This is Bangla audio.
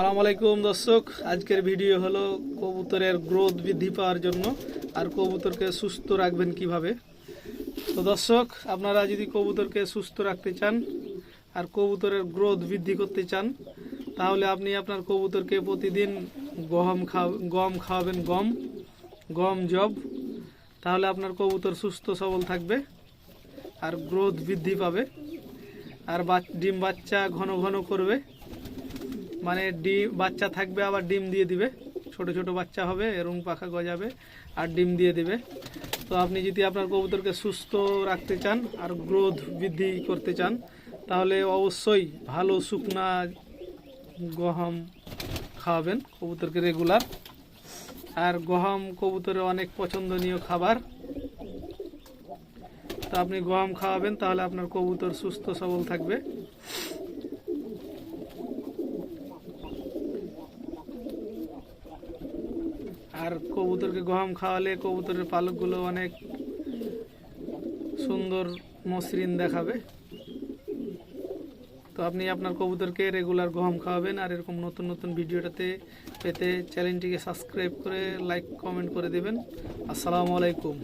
সালাম আলাইকুম দর্শক। আজকের ভিডিও হলো কবুতরের গ্রোথ বৃদ্ধি পাওয়ার জন্য আর কবুতরকে সুস্থ রাখবেন কীভাবে। তো দর্শক, আপনারা যদি কবুতরকে সুস্থ রাখতে চান আর কবুতরের গ্রোথ বৃদ্ধি করতে চান, তাহলে আপনি আপনার কবুতরকে প্রতিদিন গম খাও, গম খাওয়াবেন, গম গম জব। তাহলে আপনার কবুতর সুস্থ সবল থাকবে আর গ্রোথ বৃদ্ধি পাবে। আর ডিম বাচ্চা ঘন ঘন করবে। মানে ডিম বাচ্চা থাকবে, আবার ডিম দিয়ে দিবে। ছোট ছোট বাচ্চা হবে এরকম পাখা গজাবে, আর ডিম দিয়ে দিবে। তো আপনি যদি আপনার কবুতরকে সুস্থ রাখতে চান, আর গ্রোথ বৃদ্ধি করতে চান, তাহলে অবশ্যই ভালো শুকনা গহম খাওয়াবেন কবুতরকে রেগুলার আর গহম কবুতরের অনেক পছন্দনীয় খাবার। তো আপনি গম খাওয়াবেন, তাহলে আপনার কবুতর সুস্থ সবল থাকবে। আর কবুতরকে গহম খাওয়ালে কবুতরের পালকগুলো অনেক সুন্দর মসৃণ দেখাবে। তো আপনি আপনার কবুতরকে রেগুলার গহম খাওয়াবেন আর এরকম নতুন নতুন ভিডিওটাতে পেতে চ্যানেলটিকে সাবস্ক্রাইব করে লাইক কমেন্ট করে দেবেন। আসসালামু আলাইকুম।